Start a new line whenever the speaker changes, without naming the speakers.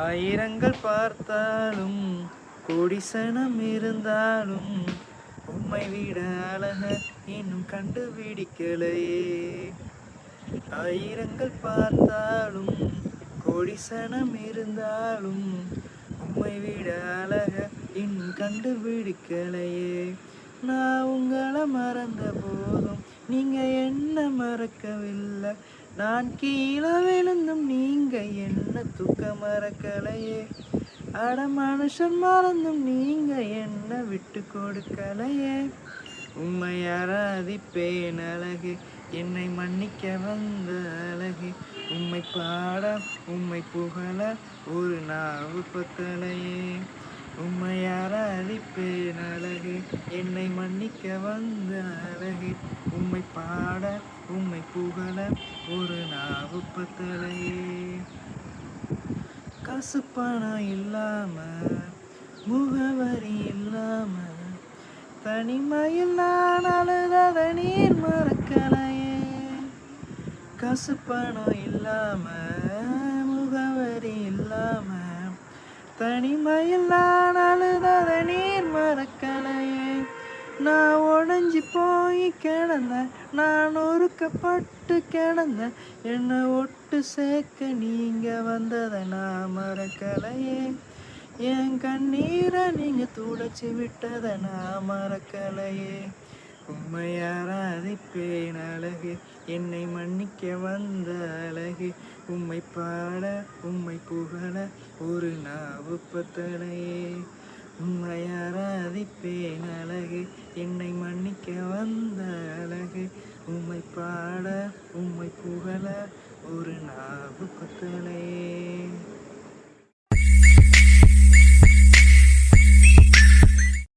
ஆயிரங்கள் பார்த்தாலும் கோடிசனம் இருந்தாலும் உம்மை விட அழக இன்னும் கண்டுபிடிக்கலையே. ஆயிரங்கள் பார்த்தாலும் கோடிசனம் இருந்தாலும் உம்மை விட அழக இன்னும் கண்டுபிடிக்கலையே. நான் உங்களை மறந்த போதும் நீங்க என்ன மறக்கவில்லை. நான் கீழே விழுந்தும் நீ என்ன தூக்க மறக்கலையே. அட மனுஷன் மறந்தும் நீங்க என்ன விட்டு கொடுக்கலையே? உம்மை ஆராதிப்பேன் அழகு என்னை மன்னிக்க வந்த அழகு. உம்மை பாட உம்மை புகழ ஒரு நாவு பத்தலையே. உம்மை ஆராதிப்பேன் அழகு என்னை மன்னிக்க வந்த அழகு. உம்மை பாட உண்மை புகழ ஒரு நாவு பத்தலையே. காசு பணம் இல்லாம முகவரி இல்லாம தனிமையில் நான் அழுதத நீர் மறக்கலையே. காசு பணம் இல்லாம முகவரி இல்லாம தனிமையில் நான் அழுதத நீர் நான் உடஞ்சி போய் கிடந்தேன். நான் ஒருக்கப்பட்டு கிடந்தேன். என்னை ஒட்டு சேர்க்க நீங்க வந்ததை நான் மறக்கலையே. என் கண்ணீரை நீங்கள் துடைச்சி விட்டதை நான் மறக்கலையே. உம்மை ஆராதிப்பேன் அழகு. என்னை மன்னிக்க வந்த அழகு. உம்மை பாட உம்மை புகழ ஒரு நாவு பத்தலையே உம்மை ஆராதிப்பேன் அழகு என்னை மன்னிக்க வந்த அழகு. உம்மை பாட உம்மை புகழ. ஒரு நாவு பத்தலையே